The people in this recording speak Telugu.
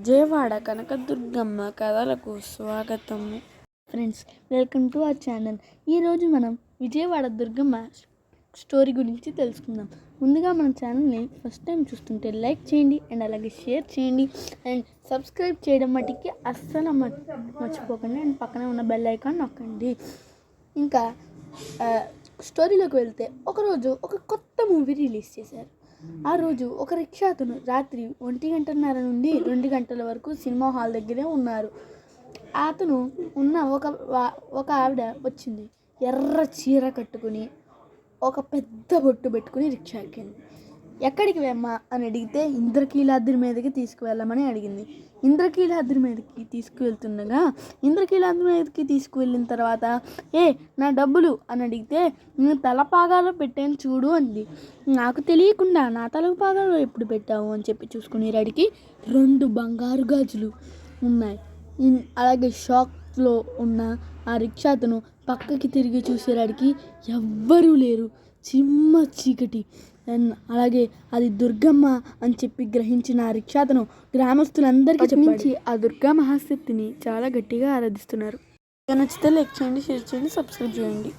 విజయవాడ కనకదుర్గమ్మ కథలకు స్వాగతం. Friends welcome to our channel ఈరోజు మనం విజయవాడ దుర్గమ్మ స్టోరీ గురించి తెలుసుకుందాం. ముందుగా మన ఛానల్ని ఫస్ట్ టైం చూస్తుంటే లైక్ చేయండి అండ్ అలాగే షేర్ చేయండి అండ్ సబ్స్క్రైబ్ చేయడం మటుకి అస్సలు మర్చిపోకండి అండ్ పక్కనే ఉన్న బెల్ ఐకాన్ నొక్కండి. ఇంకా స్టోరీలోకి వెళ్తే ఒకరోజు ఒక కొత్త మూవీ రిలీజ్ చేశారు. ఆ రోజు ఒక రిక్షా అతను రాత్రి ఒంటి గంటన్నర నుండి రెండు గంటల వరకు సినిమా హాల్ దగ్గరే ఉన్నారు. అతను ఉన్న ఒక ఒక ఆవిడ వచ్చింది. ఎర్ర చీర కట్టుకుని ఒక పెద్ద బొట్టు పెట్టుకుని రిక్షా ఎక్కింది ఎక్కడికి వెమ్మా అని అడిగితే ఇంద్రకీలాద్రి మీదకి తీసుకువెళ్ళమని అడిగింది. ఇంద్రకీలాద్రి మీదకి తీసుకువెళ్తుండగా ఇంద్రకీలాద్రి మీదకి తీసుకువెళ్ళిన తర్వాత ఏ నా డబ్బులు అని అడిగితే నేను తలపాగాలో పెట్టాను చూడు అంది. నాకు తెలియకుండా నా తలపాగాలో ఎప్పుడు పెట్టావు అని చెప్పి చూసుకునేరాడికి రెండు బంగారు గాజులు ఉన్నాయి. అలాగే షాక్లో ఉన్న ఆ రిక్షా అతను పక్కకి తిరిగి చూసేరాడికి ఎవ్వరూ లేరు. చిమ్మ చీకటి. అలాగే అది దుర్గమ్మ అని చెప్పి గ్రహించిన ఆ రిక్షా అతను గ్రామస్తులందరికీ నుంచి ఆ దుర్గా మహాశక్తిని చాలా గట్టిగా ఆరాధిస్తున్నారు. నచ్చితే లైక్ చేయండి షేర్ చేయండి సబ్స్క్రైబ్ చేయండి.